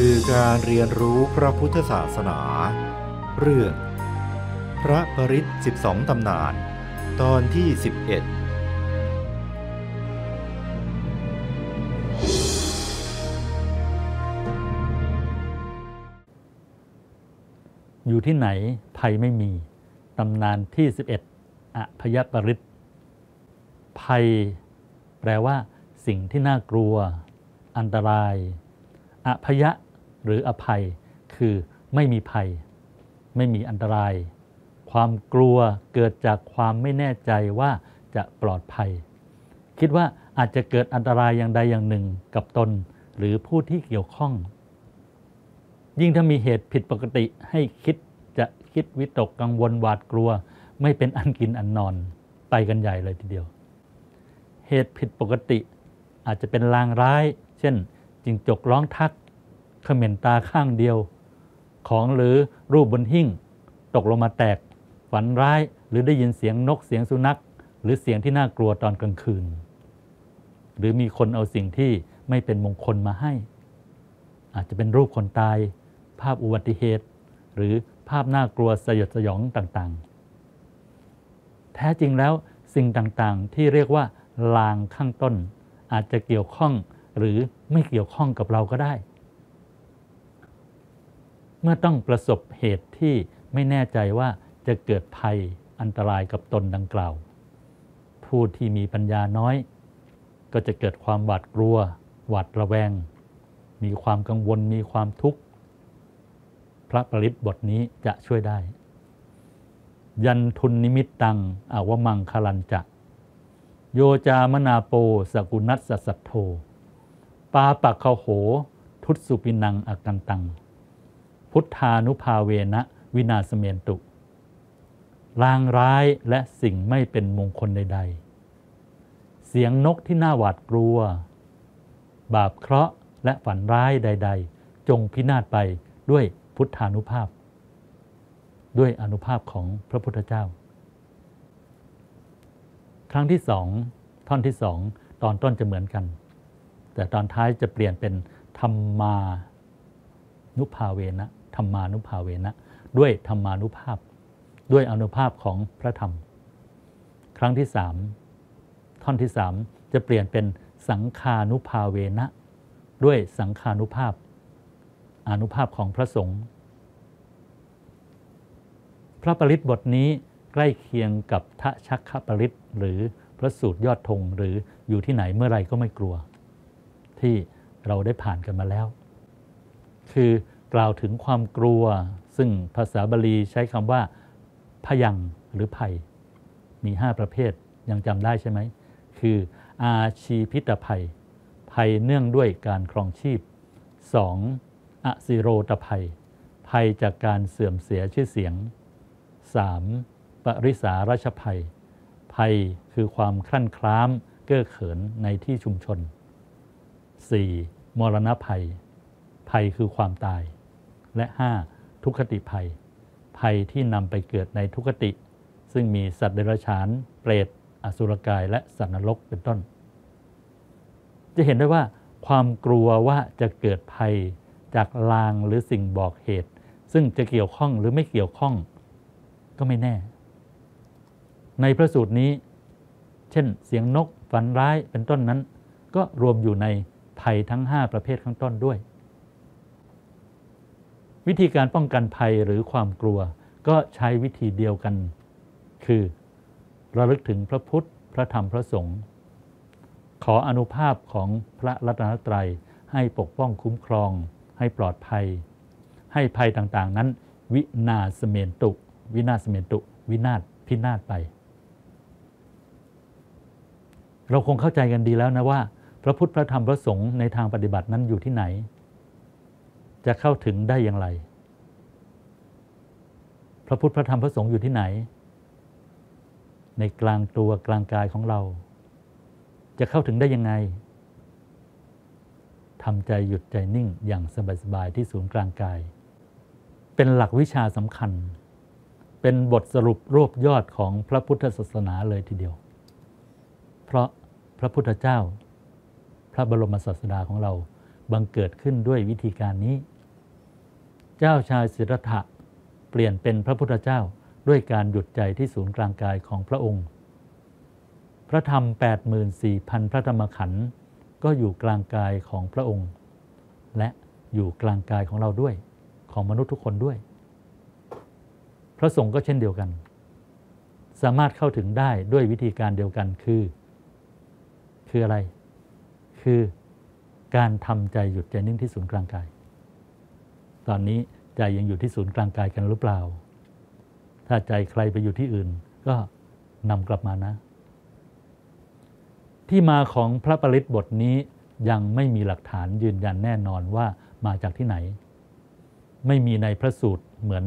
สื่อการเรียนรู้พระพุทธศาสนา เรื่อง พระปริศ12 ตำนาน ตอนที่ 11 อยู่ที่ไหนภัยไม่มี ตำนานที่ 11อพยปริตภัย แปลว่า สิ่งที่น่ากลัว อันตรายอพยะ หรืออภัย คือไม่มีภัย ไม่มีอันตราย ความกลัวเกิดจากความไม่แน่ใจว่าจะปลอดภัย คิดว่าอาจจะเกิดอันตรายอย่างใดอย่างหนึ่งกับตนหรือผู้ที่เกี่ยวข้อง ยิ่งถ้ามีเหตุผิดปกติให้คิดจะคิดวิตกกังวลหวาดกลัว ไม่เป็นอันกินอันนอนไปกันใหญ่เลยทีเดียว เหตุผิดปกติอาจจะเป็นลางร้าย เช่นจิงจกร้องทัก เขม่นตาข้างเดียว ของหรือรูปบนหิ้ง ตกลงมาแตก ฝันร้ายหรือได้ยินเสียงนกเสียงสุนัข หรือเสียงที่น่ากลัวตอนกลางคืน หรือมีคนเอาสิ่งที่ไม่เป็นมงคลมาให้ อาจจะเป็นรูปคนตาย ภาพอุบัติเหตุ หรือภาพน่ากลัวสยดสยองต่างๆ แท้จริงแล้วสิ่งต่างๆ ที่เรียกว่าลางข้างต้น อาจจะเกี่ยวข้องหรือไม่เกี่ยวข้องกับเราก็ได้ มื่อต้องประสบเหตุที่ไม่แน่ใจว่าจะเกิดภัยอันตรายกับตนดังกล่าว ผู้ที่มีปัญญาน้อย ก็จะเกิดความหวาดกลัว หวาดระแวง มีความกังวลมีความทุกข์ พระปริศบทนี้จะช่วยได้ ยันทุนนิมิตตังอาวมังคลันจะ โยจามนาโปสกุนัสสสัทโธปาปักขโห ทุตสุปินังอากันตัง พุทธานุภาเวนะวินาสเมนตุ ลางร้ายและสิ่งไม่เป็นมงคลใด ๆ เสียงนกที่น่าหวาดกลัว บาปเคราะห์และฝันร้ายใด ๆ จงพินาศไปด้วยพุทธานุภาพ ด้วยอนุภาพของพระพุทธเจ้า ครั้งที่สองท่อนที่สองตอนต้นจะเหมือนกัน แต่ตอนท้ายจะเปลี่ยนเป็นธรรมานุภาเวนะ ธรรมานุภาเวนะ ด้วยธรรมานุภาพ ด้วยอนุภาพของพระธรรม ครั้งที่สามท่อนที่สามจะเปลี่ยนเป็นสังคานุภาเวนะ ด้วยสังคานุภาพ อนุภาพของพระสงฆ์พระปริศบทนี้ใกล้เคียงกับทะชักขปริศหรือพระสูตรยอดธงหรืออยู่ที่ไหนเมื่อไรก็ไม่กลัว ที่เราได้ผ่านกันมาแล้ว คือ กล่าวถึงความกลัว ซึ่งภาษาบาลีใช้คำว่าพยังหรือภัย มี 5 ประเภทยังจำได้ใช่ไหม คืออาชีพิตภัย ภัยเนื่องด้วยการครองชีพ 2. อสิโรตภัย ภัยจากการเสื่อมเสียชื่อเสียง 3. ปริสาราชภัย ภัยคือความคลั่นคล้ามเก้อเขินในที่ชุมชน 4. มรณภัย ภัยคือความตาย และ 5. ทุกขติภัย ภัยที่นำไปเกิดในทุกขติ ซึ่งมีสัตว์เดรัจฉาน เปรต อสุรกาย และสัตว์นรกเป็นต้น จะเห็นได้ว่า ความกลัวว่าจะเกิดภัยจากลางหรือสิ่งบอกเหตุ ซึ่งจะเกี่ยวข้องหรือไม่เกี่ยวข้อง ก็ไม่แน่ ในพระสูตรนี้ เช่น เสียงนกฝันร้ายเป็นต้นนั้น ก็รวมอยู่ในภัยทั้ง 5 ประเภทข้างต้นด้วย วิธีการป้องกันภัยหรือความกลัว ก็ใช้วิธีเดียวกัน คือระลึกถึงพระพุทธ พระธรรมพระสงฆ์ขออนุภาพของพระรัตนตรัยให้ปกป้องคุ้มครอง ให้ปลอดภัย ให้ภัยต่างๆนั้น วินาสเมนตุ วินาสเมนตุ วินาศพินาศไป เราคงเข้าใจกันดีแล้วนะว่า พระพุทธพระธรรมพระสงฆ์ในทางปฏิบัตินั้นอยู่ที่ไหน จะเข้าถึงได้อย่างไร พระพุทธพระธรรมพระสงฆ์อยู่ที่ไหน ในกลางตัวกลางกายของเรา จะเข้าถึงได้ยังไงทำใจหยุดใจนิ่งอย่างสบายๆที่ศูนย์กลางกาย เป็นหลักวิชาสำคัญ เป็นบทสรุปรวบยอดของพระพุทธศาสนาเลยทีเดียว เพราะพระพุทธเจ้า พระบรมศาสดาของเราบังเกิดขึ้นด้วยวิธีการนี้ เจ้าชายสิทธัตถะเปลี่ยนเป็นพระพุทธเจ้าด้วยการหยุดใจที่ศูนย์กลางกายของพระองค์ พระธรรม 84,000 พระธรรมขันธ์ก็อยู่กลางกายของพระองค์ และอยู่กลางกายของเราด้วยของมนุษย์ทุกคนด้วย พระสงฆ์ก็เช่นเดียวกัน สามารถเข้าถึงได้ด้วยวิธีการเดียวกันคือ คืออะไร คือการทำใจหยุดใจนิ่งที่ศูนย์กลางกาย ตอนนี้ใจยังอยู่ที่ศูนย์กลางกายกันหรือเปล่า ถ้าใจใครไปอยู่ที่อื่น ก็นำกลับมานะ ที่มาของพระปริตบทนี้ยังไม่มีหลักฐานยืนยันแน่นอนว่ามาจากที่ไหน ไม่มีในพระสูตรเหมือน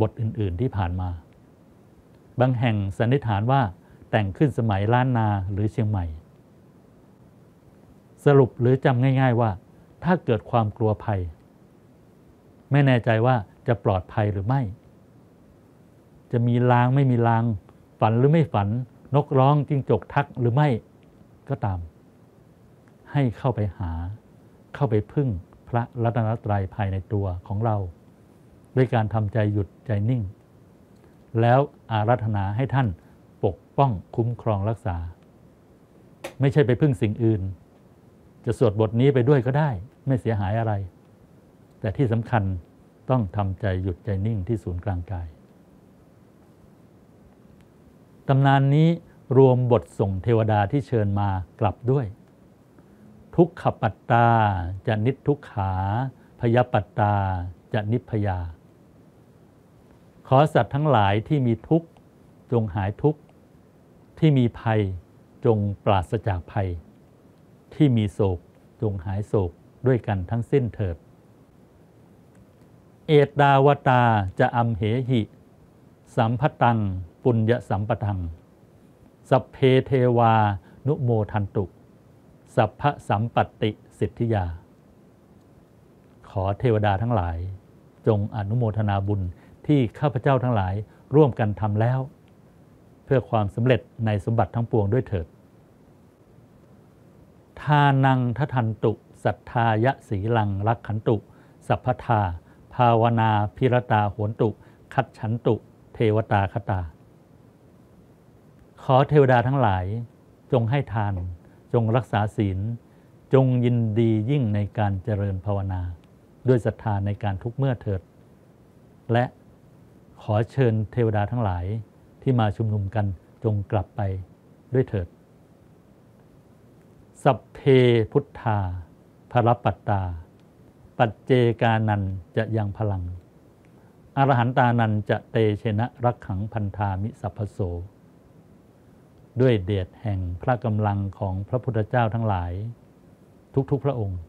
บทอื่น ๆที่ผ่านมา บางแห่งสันนิษฐานว่าแต่งขึ้นสมัยล้านนาหรือเชียงใหม่ สรุปหรือจำง่าย ๆว่า ถ้าเกิดความกลัวภัย ไม่แน่ใจว่าจะปลอดภัยหรือไม่ จะมีลางไม่มีลาง ฝันหรือไม่ฝัน นกร้องจิ้งจกทักหรือไม่ก็ตาม ให้เข้าไปหา เข้าไปพึ่งพระรัตนตรัยภายในตัวของเรา ด้วยการทำใจหยุดใจนิ่ง แล้วอารัธนาให้ท่านปกป้องคุ้มครองรักษา ไม่ใช่ไปพึ่งสิ่งอื่น จะสวดบทนี้ไปด้วยก็ได้ ไม่เสียหายอะไร แต่ที่สำคัญต้องทำใจหยุดใจนิ่งที่ศูนย์กลางกาย ตำนานนี้รวมบทส่งเทวดาที่เชิญมากลับด้วย ทุกขปัตตาจะนิทุกขา พยปัตตาจะนิพยา ขอสัตว์ทั้งหลายที่มีทุกข์จงหายทุกข์ ที่มีภัยจงปราศจากภัย ที่มีโศกจงหายโศกด้วยกันทั้งสิ้นเถิด เอตดาวตาจะอัมเหหิ สัมพตัง ปุญญสัมปทัง สัพเพเทวา นุโมทันตุ สัพพสัมปติสิทธิยา ขอเทวดาทั้งหลาย จงอนุโมทนาบุญที่ข้าพเจ้าทั้งหลายร่วมกันทำแล้ว เพื่อความสำเร็จในสมบัติทั้งปวงด้วยเถิด ทานังททันตุ สัทธายะสีลังรักขันตุ สัพพทาภาวนาพิรตาโหนตุ คัดฉันตุ เทวตาคตา ขอเทวดาทั้งหลาย จงให้ทาน จงรักษาศีล จงยินดียิ่งในการเจริญภาวนา ด้วยศรัทธาในการทุกเมื่อเถิด และขอเชิญเทวดาทั้งหลายที่มาชุมนุมกันจงกลับไปด้วยเถิด สัพเพพุทธาภรปัตตา ปัจเจกานันจะยังพลัง อรหันตานันจะเตเชนะรักขังพันธามิสัพพโส ด้วยเดชแห่งพระกำลังของพระพุทธเจ้าทั้งหลาย ทุกๆพระองค์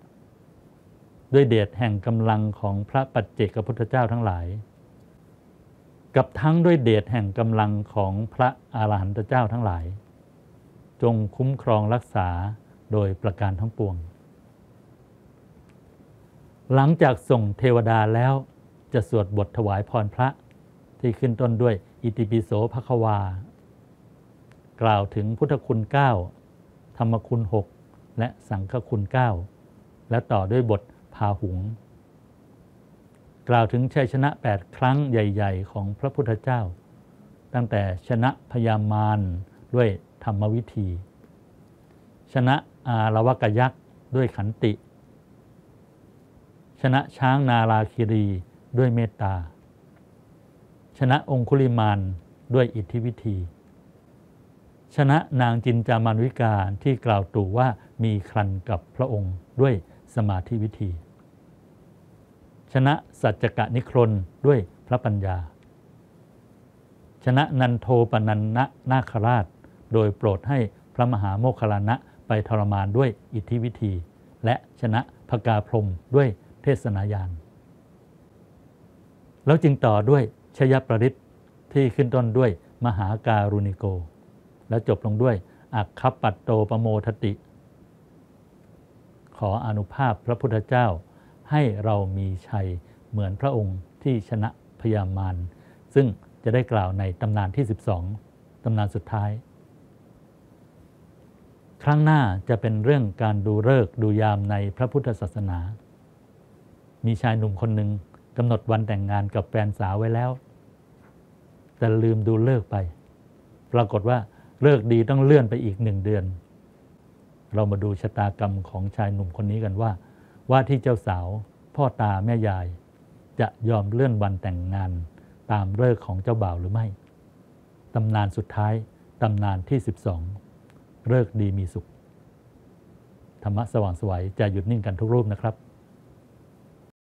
ด้วยเดชแห่งกำลังของพระปัจเจกพุทธเจ้าทั้งหลาย กับทั้งด้วยเดชแห่งกำลังของพระอารหันตเจ้าทั้งหลาย จงคุ้มครองรักษาโดยประการทั้งปวง หลังจากส่งเทวดาแล้วจะสวดบทถวายพรพระที่ขึ้นต้นด้วยอิติปิโสภควา กล่าวถึงพุทธคุณ 9 ธรรมคุณ 6 และสังฆคุณ 9 และต่อด้วยบทพาหุง กล่าวถึงชัยชนะ 8 ครั้งใหญ่ ๆ ของพระพุทธเจ้า ตั้งแต่ชนะพยามารด้วยธรรมวิธี ชนะอารวกยักษ์ด้วยขันติ ชนะช้างนาราคิรีด้วยเมตตา ชนะองคุลิมานด้วยอิทธิวิธี ชนะนางจินจามานุวิกาที่กล่าวตู่ว่ามีครันกับพระองค์ด้วยสมาธิวิธี ชนะสัจจกะนิครนด้วยพระปัญญา ชนะนันโทปนันนะนาคราช โดยโปรดให้พระมหาโมคคลานะไปทรมานด้วยอิทธิวิธี และชนะพกาพรมด้วย ศนายาน แล้วจึงต่อด้วยชยประริษที่ขึ้นต้นด้วยมหาการุณิโก และจบลงด้วยอักคัปปัตโตปโมทติ ขออนุภาพพระพุทธเจ้าให้เรามีชัยเหมือนพระองค์ที่ชนะพยามารซึ่งจะได้กล่าวในตำนานที่ 12 ตำนานสุดท้าย ครั้งหน้าจะเป็นเรื่องการดูเลิกดูยามในพระพุทธศาสนา มีชายหนุ่มคนหนึ่งกำหนดวันแต่งงานกับแฟนสาวไว้แล้ว แต่ลืมดูเลิกไป ปรากฏว่าเลิกดีต้องเลื่อนไปอีกหนึ่งเดือน เรามาดูชะตากรรมของชายหนุ่มคนนี้กันว่า ว่าที่เจ้าสาวพ่อตาแม่ยาย จะยอมเลื่อนวันแต่งงานตามเลิกของเจ้าบ่าวหรือไม่ตำนานสุดท้ายตำนานที่ 12 เลิกดีมีสุข ธรรมะสว่างสวยจะหยุดนิ่งกันทุกรูปนะครับ